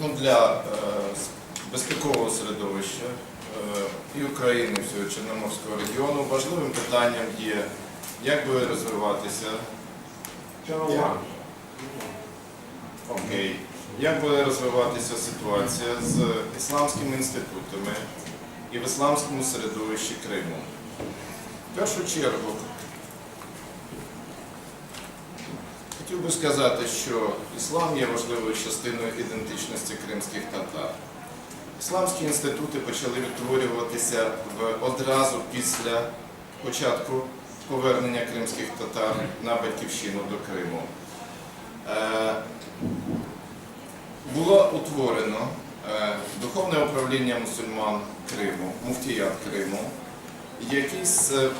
ну, для е, безпекового середовища е, і України, і всього Чорноморського регіону важливим питанням є, як буде розвиватися? Окей. Як буде розвиватися ситуація з ісламськими інститутами і в ісламському середовищі Криму? В першу чергу, хотів би сказати, що іслам є важливою частиною ідентичності кримських татар. Ісламські інститути почали відтворюватися одразу після початку повернення кримських татар на батьківщину до Криму. Е, було утворено е, Духовне управління мусульман Криму, муфтіят Криму, який з,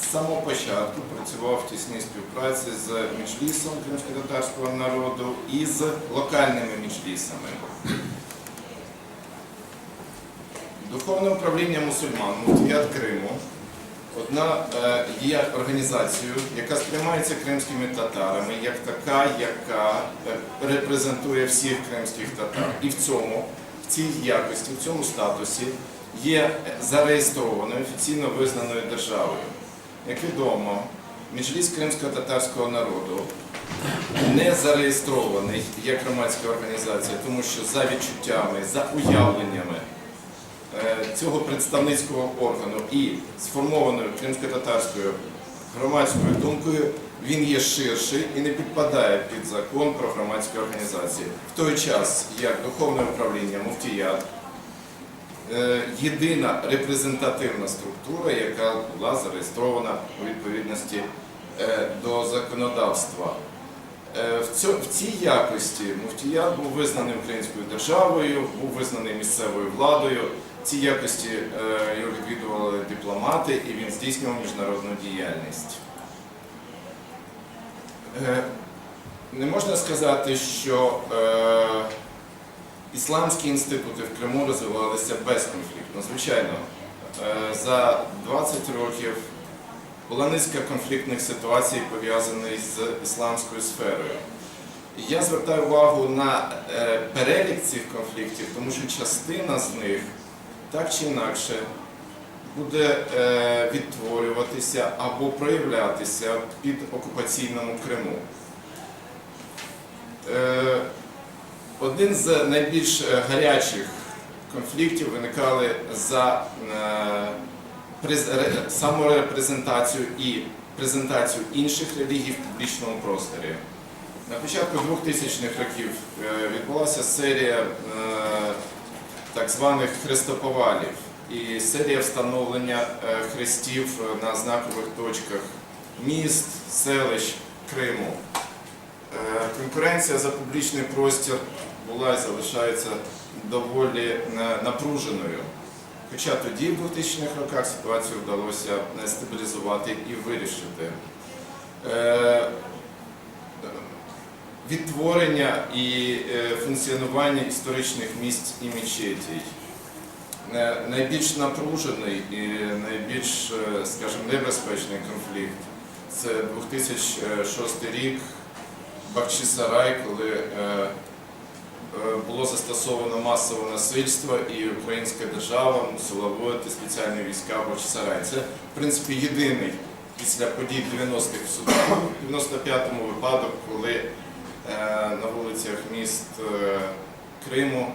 з самого початку працював в тісній співпраці з Меджлісом кримсько-татарського народу і з локальними меджлісами. Духовне управління мусульман Муфтіят Криму одна е, є організацією, яка сприймається кримськими татарами як така, яка е, репрезентує всіх кримських татар. І в цьому, в цій якості, в цьому статусі є зареєстрованою, офіційно визнаною державою. Як відомо, Меджліс кримсько-татарського народу не зареєстрований як громадська організація, тому що за відчуттями, за уявленнями е, цього представницького органу і сформованою кримсько-татарською громадською думкою він є ширший і не підпадає під закон про громадські організації. В той час як духовне управління Муфтіят єдина репрезентативна структура, яка була зареєстрована у відповідності е, до законодавства. Е, В цій якості Муфтіят був визнаний українською державою, був визнаний місцевою владою. В цій якості е, його відвідували дипломати і він здійснював міжнародну діяльність. Е, Не можна сказати, що е, ісламські інститути в Криму розвивалися безконфліктно. Звичайно, е, за 20 років була низка конфліктних ситуацій, пов'язаних з ісламською сферою. Я звертаю увагу на е, перелік цих конфліктів, тому що частина з них так чи інакше буде е, відтворюватися або проявлятися під окупаційному Криму. Один з найбільш е, гарячих конфліктів виникали за е, саморепрезентацію і презентацію інших релігій в публічному просторі. На початку 2000-х років е, відбулася серія так званих хрестоповалів і серія встановлення хрестів на знакових точках міст, селищ Криму. Е, Конкуренція за публічний простір була і залишається доволі е, напруженою. Хоча тоді, в 2000-х роках, ситуацію вдалося е, стабілізувати і вирішити. Відтворення і функціонування історичних місць і мечетей. Е, Найбільш напружений і найбільш, скажімо, небезпечний конфлікт це 2006 рік Бахчисарай, коли е, е, було застосовано масове насильство і українська держава мусила вводити спеціальні війська в Бахчисарай. Це, в принципі, єдиний після подій 90-х в Судані, в 95-му випадок, коли е, на вулицях міст е, Криму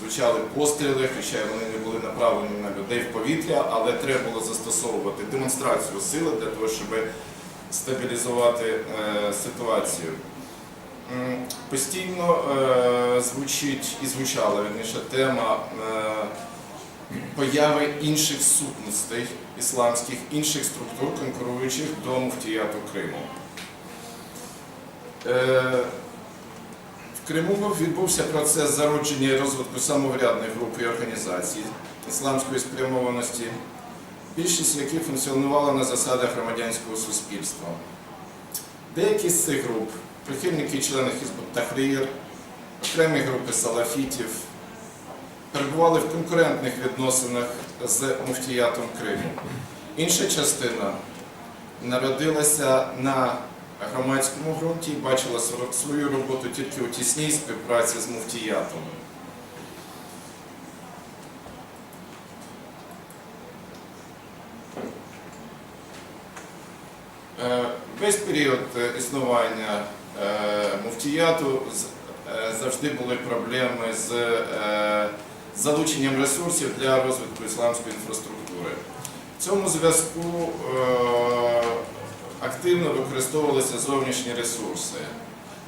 звучали постріли, хоча вони не були направлені на людей в повітря, але треба було застосовувати демонстрацію сили для того, щоб стабілізувати е, ситуацію. Постійно е, звучить і звучала вірніше тема е, появи інших сутностей ісламських, інших структур, конкуруючих до муфтіяту Криму. Е, в Криму відбувся процес зародження і розвитку самоврядних груп і організацій ісламської спрямованості, більшість яких функціонувала на засадах громадянського суспільства. Деякі з цих груп, прихильники і члени Хізбут Тахрір, окремі групи салафітів, перебували в конкурентних відносинах з муфтіятом Криму. Інша частина народилася на громадському ґрунті і бачила свою роботу тільки у тісній співпраці з муфтіятом. Е, Весь період існування муфтіяту е, завжди були проблеми з е, залученням ресурсів для розвитку ісламської інфраструктури. В цьому зв'язку е, активно використовувалися зовнішні ресурси.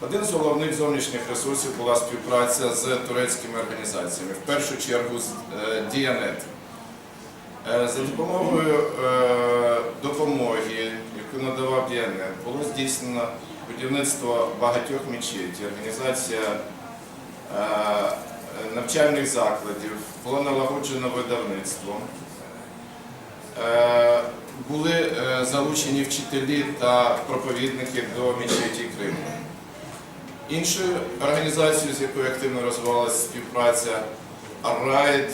Один з головних зовнішніх ресурсів була співпраця з турецькими організаціями, в першу чергу з е, Діанет. Е, За допомогою е, допомоги, яку надавав Діанет, було здійснено будівництво багатьох мечетів, організація е, навчальних закладів, було налагоджено видавництво. Е, Були е, залучені вчителі та проповідники до мечеті Криму. Іншою організацією, з якою активно розвивалася співпраця Аррайт,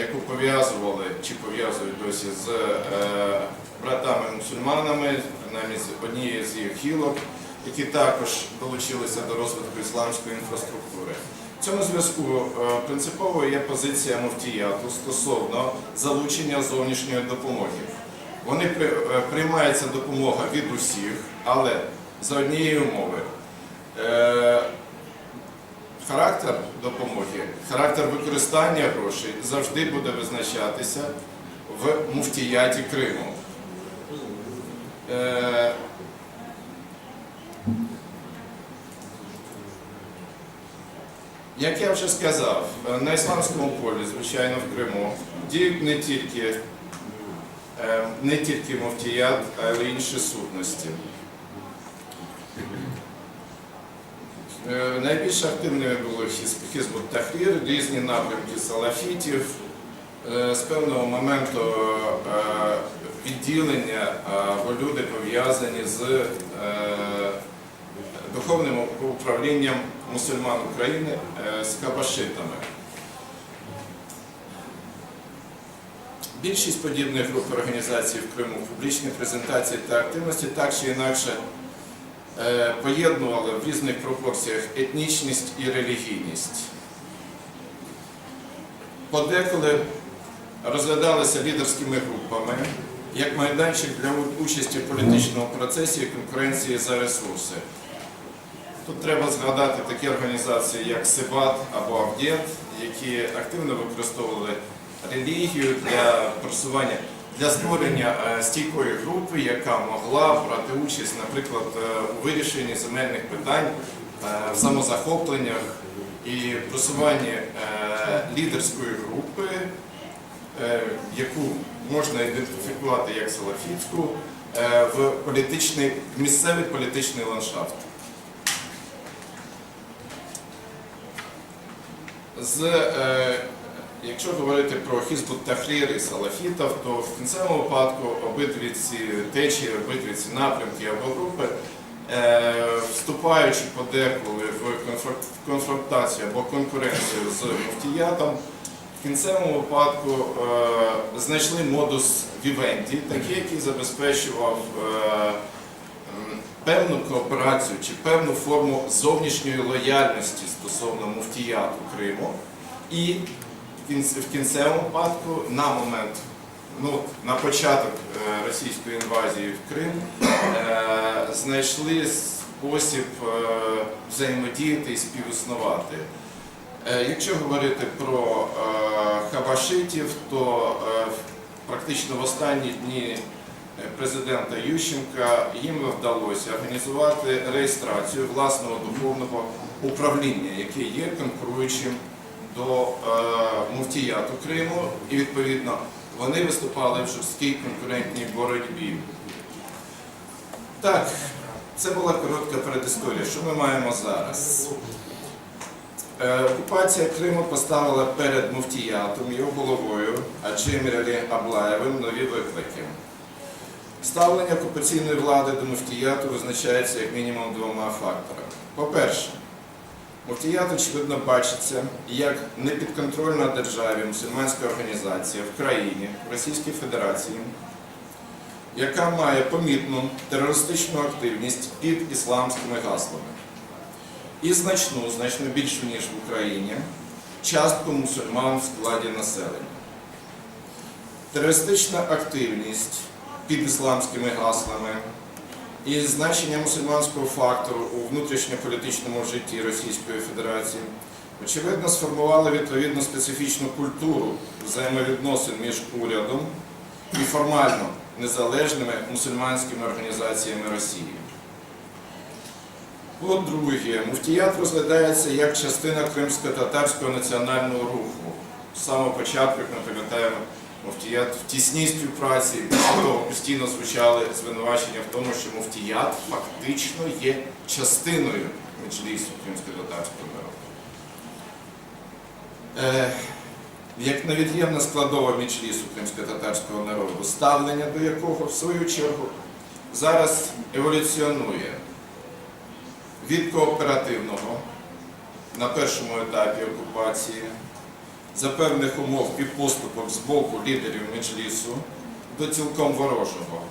яку пов'язували чи пов'язують досі з братами-мусульманами, з однією з їх гілок, які також долучилися до розвитку ісламської інфраструктури. В цьому зв'язку е, принциповою є позиція муфтіяту стосовно залучення зовнішньої допомоги. Вони е, приймається допомога від усіх, але за однієї умови. Е, Характер допомоги, характер використання грошей завжди буде визначатися в муфтіяті Криму. Е, Як я вже сказав, е, на ісламському полі, звичайно, в Криму діють не тільки, е, не тільки муфтіят, але й інші сутності. Найбільш активними були Хіз- Хізбут Тахрір, різні напрямки салафітів. З певного моменту відділення е, або люди пов'язані з е, духовним управлінням мусульман України е, з кабашитами. Більшість подібних груп організацій в Криму публічні презентації та активності так чи інакше е, поєднували в різних пропорціях етнічність і релігійність. Подеколи розглядалися лідерськими групами як майданчик для участі в політичному процесі і конкуренції за ресурси. Тут треба згадати такі організації, як Сибат або Авдєт, які активно використовували релігію для просування, для створення е, стійкої групи, яка могла брати участь, наприклад, е, у вирішенні земельних питань, е, в самозахопленнях і просуванні лідерської групи, яку можна ідентифікувати як салафітську, е, в місцевий політичний ландшафт. Е, якщо говорити про Хізбут Тахрір і Салафітів, то в кінцевому випадку обидві ці течії, обидві ці напрямки або групи, е, вступаючи подеколи в конфронтацію або конкуренцію з муфтіятом, в кінцевому випадку е, знайшли модус вівенді, такий, який забезпечував е, певну кооперацію чи певну форму зовнішньої лояльності стосовно муфтіяту Криму. І в кінцевому випадку на момент, ну, на початок е, російської інвазії в Крим знайшли спосіб взаємодіяти і співіснувати. Е, Якщо говорити про е, хабашитів, то е, практично в останні дні президента Ющенка їм вдалося організувати реєстрацію власного духовного управління, яке є конкуруючим до муфтіяту Криму, і відповідно вони виступали в жорсткій конкурентній боротьбі. Так, це була коротка передісторія. Що ми маємо зараз? Е, Окупація Криму поставила перед муфтіятом, його головою Аджиміралі Аблаєвим нові виклики. Ставлення окупаційної влади до муфтіяту визначається як мінімум двома факторами. По-перше, муфтіят, очевидно, бачиться як непідконтрольна державі мусульманська організація в країні, в Російській Федерації, яка має помітну терористичну активність під ісламськими гаслами і значну, значно більшу, ніж в Україні, частку мусульман в складі населення. Терористична активність під ісламськими гаслами і значення мусульманського фактору у внутрішньополітичному житті Російської Федерації очевидно сформували відповідну специфічну культуру взаємовідносин між урядом і формально незалежними мусульманськими організаціями Росії. По-друге, муфтіят розглядається як частина кримсько-татарського національного руху. З самого початку, як ми пам'ятаємо, муфтіят в тісній співпраці того постійно звучали звинувачення в тому, що муфтіят фактично є частиною меджлісу кримсько-татарського народу. Е, як невід'ємна складова меджлісу кримсько-татарського народу, ставлення до якого, в свою чергу, зараз еволюціонує від кооперативного на першому етапі окупації за певних умов і поступок з боку лідерів Меджлісу до цілком ворожого.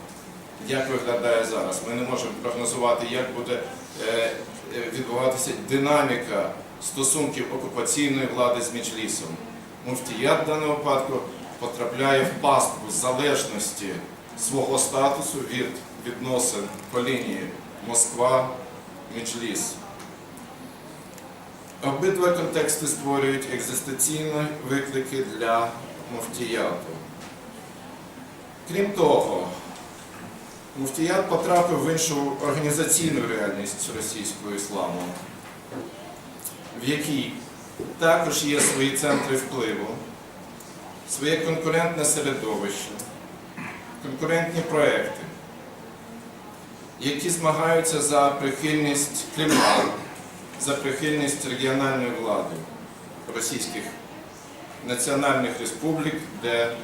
Як виглядає зараз? Ми не можемо прогнозувати, як буде е, е, відбуватися динаміка стосунків окупаційної влади з Меджлісом. Муфтіят в даному випадку потрапляє в пастку залежності свого статусу від відносин по лінії Москва. Меджліс. Обидва контексти створюють екзистенційні виклики для муфтіяту. Крім того, муфтіят потрапив в іншу організаційну реальність російського ісламу, в якій також є свої центри впливу, своє конкурентне середовище, конкурентні проекти які змагаються за прихильність Кремля, за прихильність регіональної влади російських національних республік, де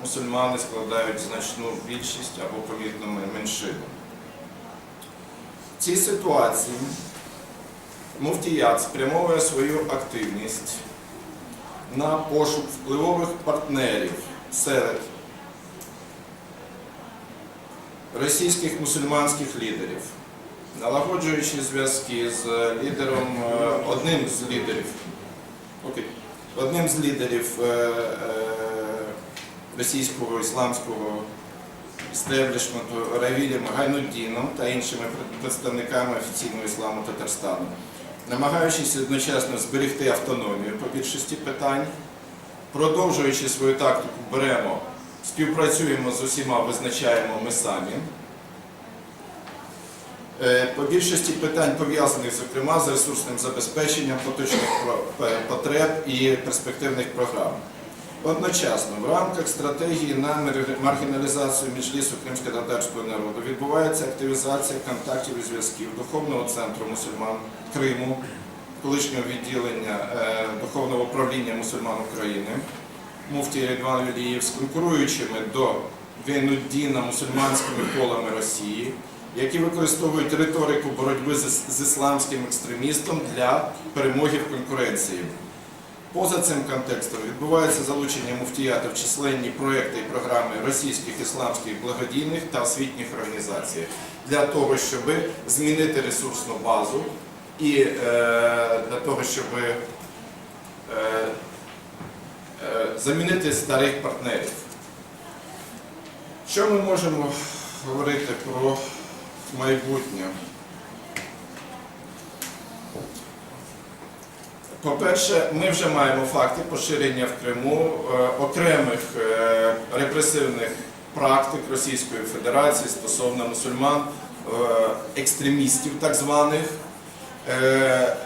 мусульмани складають значну більшість або помітну меншину. В цій ситуації муфтіят спрямовує свою активність на пошук впливових партнерів серед російських мусульманських лідерів, налагоджуючи зв'язки з лідером, е, одним з лідерів, окей, одним з лідерів е, е, російського ісламського істеблішменту Равілем Гайнуддіном та іншими представниками офіційного ісламу Татарстану, намагаючись одночасно зберегти автономію по більшості питань, продовжуючи свою тактику беремо співпрацюємо з усіма, визначаємо ми самі. Е, По більшості питань пов'язаних, зокрема, з ресурсним забезпеченням поточних потреб і перспективних програм. Одночасно, в рамках стратегії на маргіналізацію міжлісу кримсько-татарського народу відбувається активізація контактів і зв'язків Духовного центру мусульман Криму, колишнього відділення е, Духовного управління мусульман України, муфті Рідван Віліїв з конкуруючими до Гейнуддіна мусульманськими колами Росії, які використовують риторику боротьби з, ісламським екстремістом для перемоги в конкуренції. Поза цим контекстом відбувається залучення муфтіята в численні проекти і програми російських ісламських благодійних та освітніх організацій для того, щоб змінити ресурсну базу і е, для того, щоб е, замінити старих партнерів. Що ми можемо говорити про майбутнє? По-перше, ми вже маємо факти поширення в Криму е, окремих е, репресивних практик Російської Федерації стосовно мусульман, е, екстремістів так званих, е, е,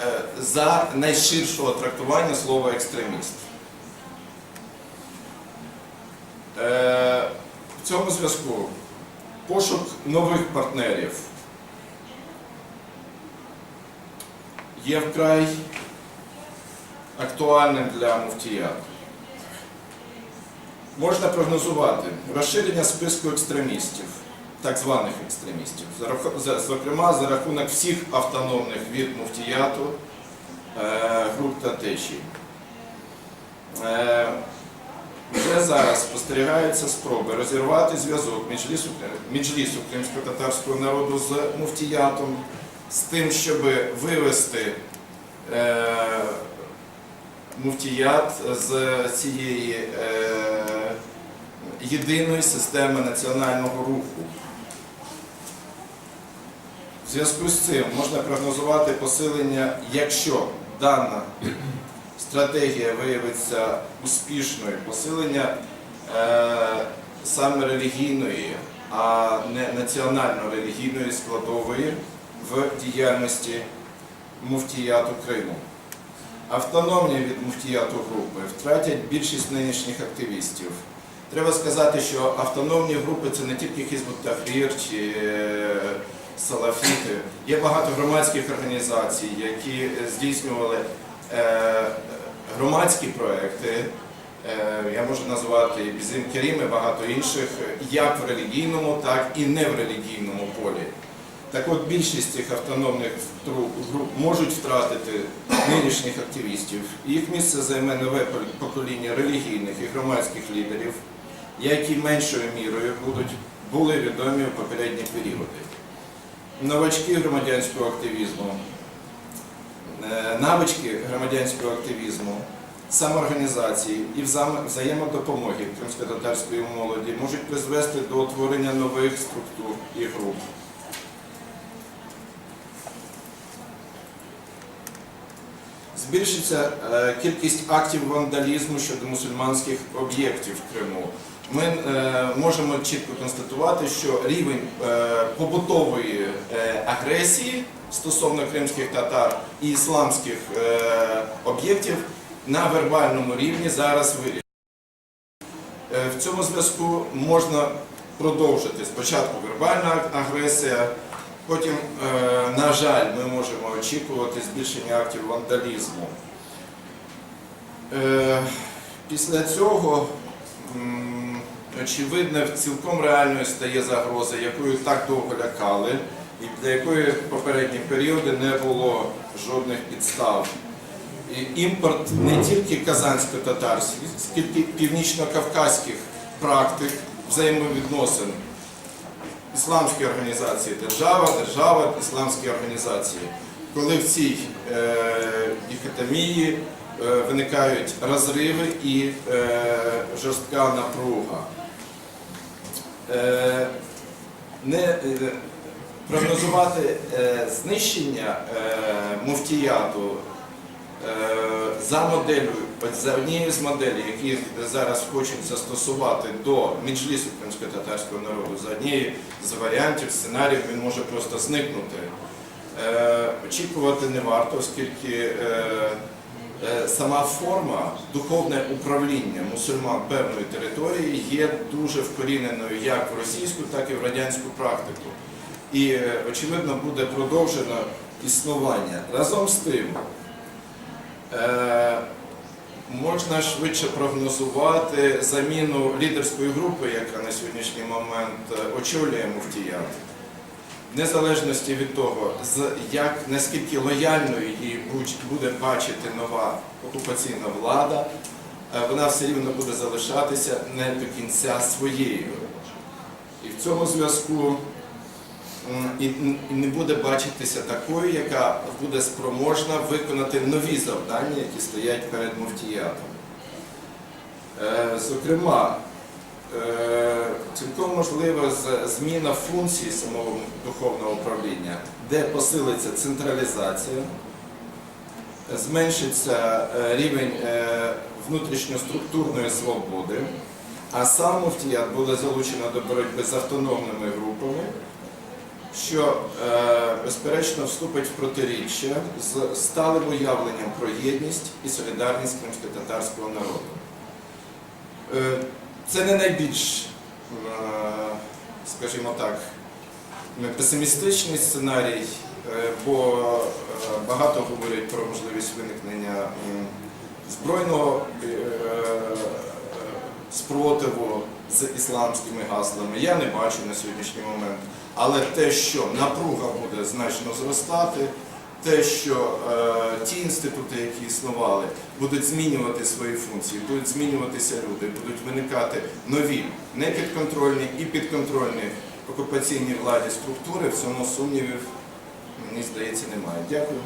за найширшого трактування слова екстреміст. В цьому зв'язку пошук нових партнерів є вкрай актуальним для муфтіят. Можна прогнозувати розширення списку екстремістів, так званих екстремістів, зокрема за рахунок всіх автономних від муфтіяту е, груп та течій. Вже зараз спостерігаються спроби розірвати зв'язок Меджлісу кримсько-татарського народу з муфтіятом, з тим, щоб вивести е, муфтіят з цієї е, єдиної системи національного руху. В зв'язку з цим можна прогнозувати посилення, якщо дана стратегія виявиться успішною, посилення е, саме релігійної, а не національно-релігійної складової в діяльності муфтіяту Криму. Автономні від муфтіяту групи втратять більшість нинішніх активістів. Треба сказати, що автономні групи це не тільки Хізбут Тахрір чи е, Салафіти. Є багато громадських організацій, які здійснювали е, громадські проекти. Е, Я можу назвати і Бізим Керім і багато інших, як в релігійному, так і не в релігійному полі. Так от більшість цих автономних груп можуть втратити нинішніх активістів. Їх місце займе нове покоління релігійних і громадських лідерів, які меншою мірою будуть, були відомі в попередні періоди. Новачки громадянського активізму, навички громадянського активізму, самоорганізації і взаємодопомоги кримсько-татарської молоді можуть призвести до утворення нових структур і груп. Збільшиться е, кількість актів вандалізму щодо мусульманських об'єктів в Криму. Ми е, можемо чітко констатувати, що рівень е, побутової е, агресії стосовно кримських татар і ісламських об'єктів на вербальному рівні зараз вирішено. Е, В цьому зв'язку можна продовжити спочатку вербальна агресія, потім, на жаль, ми можемо очікувати збільшення актів вандалізму. Після цього, очевидно, цілком реальною стає загроза, якою так довго лякали, і для якої в попередні періоди не було жодних підстав. І імпорт не тільки казансько-татарських, скільки північно-кавказьких практик взаємовідносин. Ісламські організації держава, держава, ісламські організації. Коли в цій е, дихотомії е, виникають розриви і е, жорстка напруга. Е, не, е, прогнозувати е, знищення муфтіяту за моделлю, за однією з моделей, які зараз хочуть застосувати до Меджлісу кримсько-татарського народу, за однією з варіантів, сценаріїв, він може просто зникнути. Очікувати не варто, оскільки сама форма, духовне управління мусульман певної території є дуже вкоріненою як в російську, так і в радянську практику. І, е, очевидно, буде продовжено існування. Разом з тим, Е, Можна швидше прогнозувати заміну лідерської групи, яка на сьогоднішній момент е, очолює муфтіят. Незалежності від того, як наскільки лояльною її буде бачити нова окупаційна влада, е, вона все рівно буде залишатися не до кінця своєю. І в цьому зв'язку і не буде бачитися такою, яка буде спроможна виконати нові завдання, які стоять перед муфтіятом. Е, Зокрема, цілком можлива зміна функції самого духовного управління, де посилиться централізація, зменшиться е, рівень е, внутрішньоструктурної свободи, а сам муфтіят буде залучено до боротьби з автономними групами, що е, безперечно вступить в протиріччя з сталим уявленням про єдність і солідарність кримсько-татарського народу. Це не найбільш, е, скажімо так, песимістичний сценарій, е, бо е, багато говорять про можливість виникнення збройного спротиву з ісламськими гаслами. Я не бачу на сьогоднішній момент. Але те, що напруга буде значно зростати, те, що е, ті інститути, які існували, будуть змінювати свої функції, будуть змінюватися люди, будуть виникати нові, непідконтрольні і підконтрольні окупаційній владі структури, в цьому сумнівів, мені здається, немає. Дякую.